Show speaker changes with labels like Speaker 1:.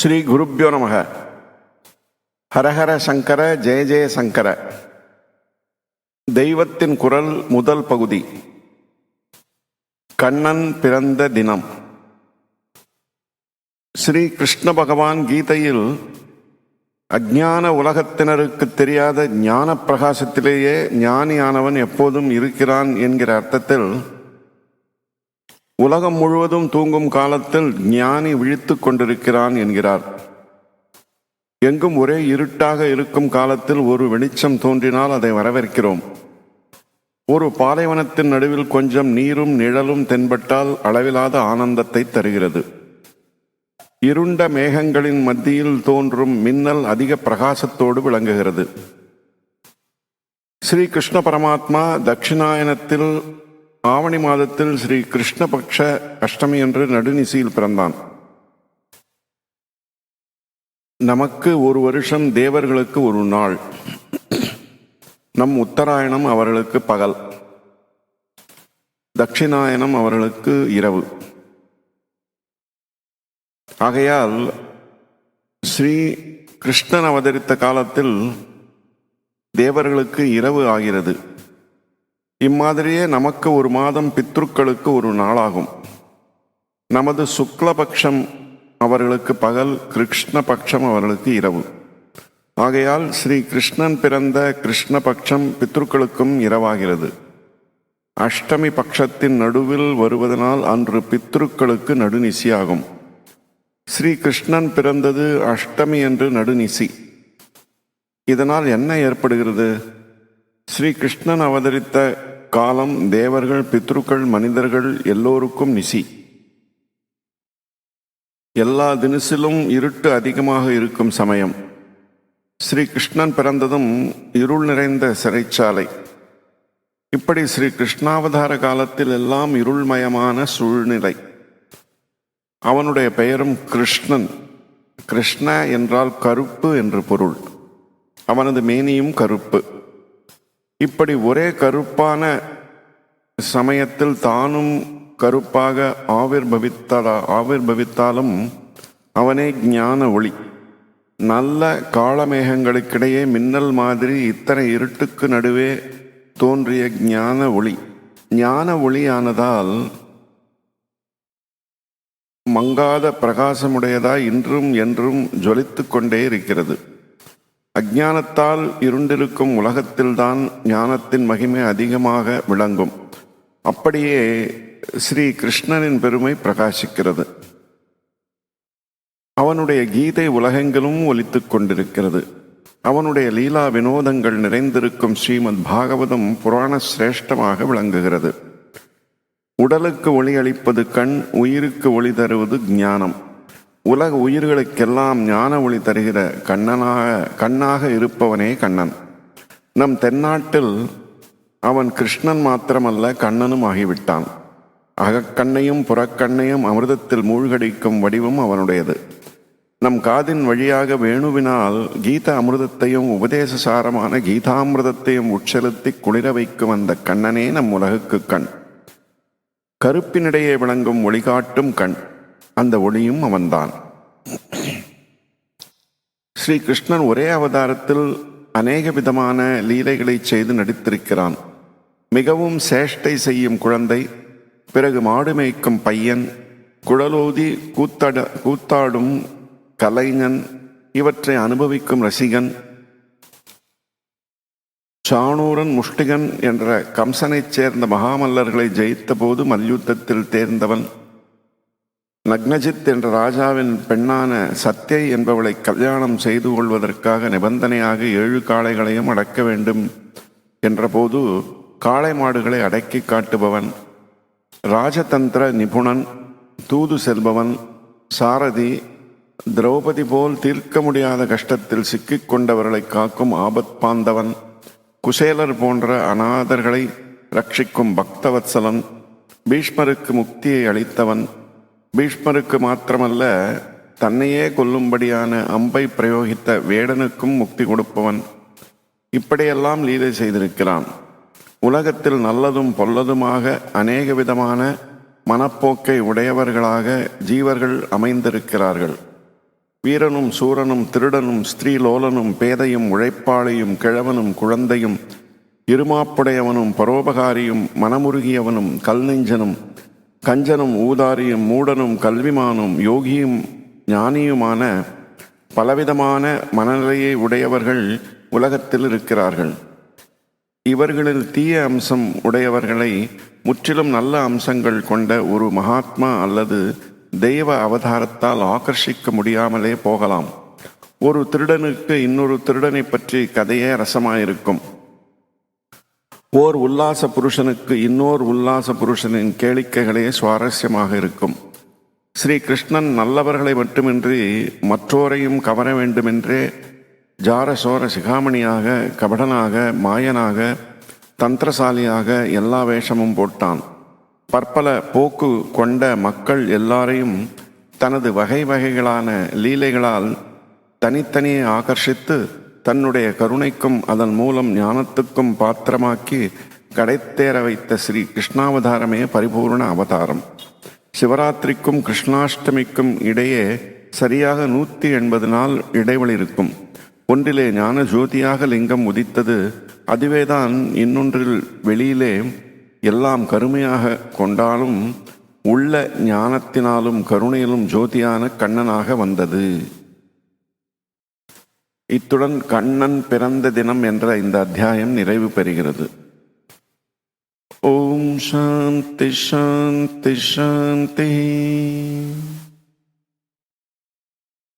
Speaker 1: ஸ்ரீ குருப்பியோ நமக. ஹரஹர சங்கர ஜெய ஜெய சங்கர. தெய்வத்தின் குரல் முதல் பகுதி. கண்ணன் பிறந்த தினம். ஸ்ரீ கிருஷ்ண பகவான் கீதையில் அஜ்ஞான உலகத்தினருக்கு தெரியாத ஞான பிரகாசத்திலேயே ஞானியானவன் எப்போதும் இருக்கிறான் என்கிற அர்த்தத்தில் உலகம் முழுவதும் தூங்கும் காலத்தில் ஞானி விழித்து கொண்டிருக்கிறான் என்கிறார். எங்கும் ஒரே இருட்டாக இருக்கும் காலத்தில் ஒரு வெளிச்சம் தோன்றினால் அதை வரவேற்கிறோம். ஒரு பாலைவனத்தின் நடுவில் கொஞ்சம் நீரும் நிழலும் தென்பட்டால் அளவிலாத ஆனந்தத்தை தருகிறது. இருண்ட மேகங்களின் மத்தியில் தோன்றும் மின்னல் அதிக பிரகாசத்தோடு விளங்குகிறது. ஸ்ரீ கிருஷ்ண பரமாத்மா தட்சிணாயனத்தில் ஆவணி மாதத்தில் ஸ்ரீ கிருஷ்ணபக்ஷ அஷ்டமி என்று நடுநிசியில் பிறந்தான். நமக்கு ஒரு வருஷம் தேவர்களுக்கு ஒரு நாள். நம் உத்தராயணம் அவர்களுக்கு பகல். தட்சிணாயனம் அவர்களுக்கு இரவு. ஆகையால் ஸ்ரீ கிருஷ்ணன் அவதரித்த காலத்தில் தேவர்களுக்கு இரவு ஆகிறது. இம்மாதிரியே நமக்கு ஒரு மாதம் பித்ருக்களுக்கு ஒரு நாளாகும். நமது சுக்லபக்ஷம் அவர்களுக்கு பகல் கிருஷ்ணபக்ஷம் அவர்களுக்கு இரவு. ஆகையால் ஸ்ரீ கிருஷ்ணன் பிறந்த கிருஷ்ணபக்ஷம் பித்ருக்களுக்கும் இரவாகிறது. அஷ்டமி பட்சத்தின் நடுவில் வருவதனால் அன்று பித்ருக்களுக்கு நடுநிசியாகும். ஸ்ரீ கிருஷ்ணன் பிறந்தது அஷ்டமி என்று நடுநிசி. இதனால் என்ன ஏற்படுகிறது? ஸ்ரீ கிருஷ்ணன் அவதரித்த காலம் தேவர்கள் பித்ருக்கள் மனிதர்கள் எல்லோருக்கும் நிசி. எல்லா தினசிலும் இருட்டு அதிகமாக இருக்கும் சமயம். ஸ்ரீ கிருஷ்ணன் பிறந்ததும் இருள் நிறைந்த சிறைச்சாலை. இப்படி ஸ்ரீ கிருஷ்ணாவதார காலத்தில் எல்லாம் இருள்மயமான சூழ்நிலை. அவனுடைய பெயரும் கிருஷ்ணன். கிருஷ்ண என்றால் கருப்பு என்று பொருள். அவனது மேனியும் கருப்பு. இப்படி ஒரே கருப்பான சமயத்தில் தானும் கருப்பாக ஆவிர்பவித்தாலா ஆவிர்பவித்தாலும் அவனே ஞான ஒளி. நல்ல காளமேகங்களுக்கிடையே மின்னல் மாதிரி இத்தனை இருட்டுக்கு நடுவே தோன்றிய ஞான ஒளி. ஞான ஒளியானதால் மங்காத பிரகாசமுடையதாய் இன்றும் என்றும் ஜொலித்து கொண்டே இருக்கிறது. அஜானத்தால் இருண்டிருக்கும் உலகத்தில்தான் ஞானத்தின் மகிமை அதிகமாக விளங்கும். அப்படியே ஸ்ரீ கிருஷ்ணனின் பெருமை பிரகாசிக்கிறது. அவனுடைய கீதை உலகெங்கிலும் ஒலித்துக் கொண்டிருக்கிறது. அவனுடைய லீலா வினோதங்கள் நிறைந்திருக்கும் ஸ்ரீமத் பாகவதம் புராண சிரேஷ்டமாக விளங்குகிறது. உடலுக்கு ஒளி அளிப்பது கண் உயிருக்கு ஒளி தருவது ஞானம். உலக உயிர்களுக்கெல்லாம் ஞான ஒளி தருகிற கண்ணனாக கண்ணாக இருப்பவனே கண்ணன். நம் தென்னாட்டில் அவன் கிருஷ்ணன் மாத்திரமல்ல கண்ணனும் ஆகிவிட்டான். அகக்கண்ணையும் புறக்கண்ணையும் அமிர்தத்தில் மூழ்கடிக்கும் வடிவம் அவனுடையது. நம் காதின் வழியாக வேணுவினால் கீத அமிர்தத்தையும் உபதேச சாரமான கீதாமிர்தத்தையும் உட்செலுத்தி குளிர வைக்கும் அந்த கண்ணனே நம் உலகுக்கு கண். கருப்பினிடையே விளங்கும் ஒளிகாட்டும் கண். அந்த ஒளியும் அவன்தான். ஸ்ரீ கிருஷ்ணன் ஒரே அவதாரத்தில் அநேக விதமான லீலைகளை செய்து நடித்திருக்கிறான். மிகவும் சேஷ்டை செய்யும் குழந்தை பிறகு மாடு மேய்க்கும் பையன் குழலோதி கூத்தாட கூத்தாடும் கலைஞன் இவற்றை அனுபவிக்கும் ரசிகன் சாணூரன் முஷ்டிகன் என்ற கம்சனைச் சேர்ந்த மகாமல்லர்களை ஜெயித்த போது மல்யுத்தத்தில் தேர்ந்தவன். நக்னஜித் என்ற ராஜாவின் பெண்ணான சத்யை என்பவளை கல்யாணம் செய்து கொள்வதற்காக நிபந்தனையாக ஏழு காளைகளையும் அடக்க வேண்டும் என்றபோது காளை மாடுகளை அடக்கி காட்டுபவன் ராஜதந்திர நிபுணன் தூது செல்பவன் சாரதி திரௌபதி போல் தீர்க்க முடியாத கஷ்டத்தில் சிக்கிக்கொண்டவர்களை காக்கும் ஆபத் பாந்தவன் குசேலர் போன்ற அநாதர்களை ரட்சிக்கும் பக்தவத்சலன் பீஷ்மருக்கு முக்தியை அளித்தவன் பீஷ்மருக்கு மாத்திரமல்ல தன்னையே கொல்லும்படியான அம்பை பிரயோகித்த வேடனுக்கும் முக்தி கொடுப்பவன். இப்படியெல்லாம் லீலை செய்திருக்கிறான். உலகத்தில் நல்லதும் பொல்லதுமாக அநேக விதமான மனப்போக்கை உடையவர்களாக ஜீவர்கள் அமைந்திருக்கிறார்கள். வீரனும் சூரனும் திருடனும் ஸ்திரீலோலனும் பேதையும் உழைப்பாளியும் கிழவனும் குழந்தையும் இருமாப்புடையவனும் பரோபகாரியும் மனமுருகியவனும் கல்நெஞ்சனும் கஞ்சனும் ஊதாரியும் மூடனும் கல்விமானும் யோகியும் ஞானியுமான பலவிதமான மனநிலையை உடையவர்கள் உலகத்தில் இருக்கிறார்கள். இவர்களில் தீய அம்சம் உடையவர்களை முற்றிலும் நல்ல அம்சங்கள் கொண்ட ஒரு மகாத்மா அல்லது தெய்வ அவதாரத்தால் ஆக்கர்ஷிக்க முடியாமலே போகலாம். ஒரு திருடனுக்கு இன்னொரு திருடனை பற்றி கதையே ரசமாயிருக்கும். ஓர் உல்லாச புருஷனுக்கு இன்னோர் உல்லாச புருஷனின் கேளிக்கைகளே சுவாரஸ்யமாக இருக்கும். ஸ்ரீ கிருஷ்ணன் நல்லவர்களை மட்டுமின்றி மற்றோரையும் கவர வேண்டுமென்றே ஜாரசோர சிகாமணியாக கபடனாக மாயனாக தந்திரசாலியாக எல்லா வேஷமும் போட்டான். பற்பல போக்கு கொண்ட மக்கள் எல்லாரையும் தனது வகை வகைகளான லீலைகளால் தனித்தனியே ஆகர்ஷித்து தன்னுடைய கருணைக்கும் அதன் மூலம் ஞானத்துக்கும் பாத்திரமாக்கி கடைத்தேற வைத்த ஸ்ரீ கிருஷ்ணாவதாரமே பரிபூர்ண அவதாரம். சிவராத்திரிக்கும் கிருஷ்ணாஷ்டமிக்கும் இடையே சரியாக நூற்றி எண்பது நாள் இடைவெளி இருக்கும். ஒன்றிலே ஞான ஜோதியாக லிங்கம் உதித்தது. அதுவேதான் இன்னொன்றில் வெளியிலே எல்லாம் கருமையாக கொண்டாலும் உள்ள ஞானத்தினாலும் கருணையிலும் ஜோதியான கண்ணனாக வந்தது. இத்துடன் கண்ணன் பிறந்த தினம் என்ற இந்த அத்தியாயம் நிறைவு பெறுகிறது. ஓம் சாந்தி சாந்தி சாந்தி.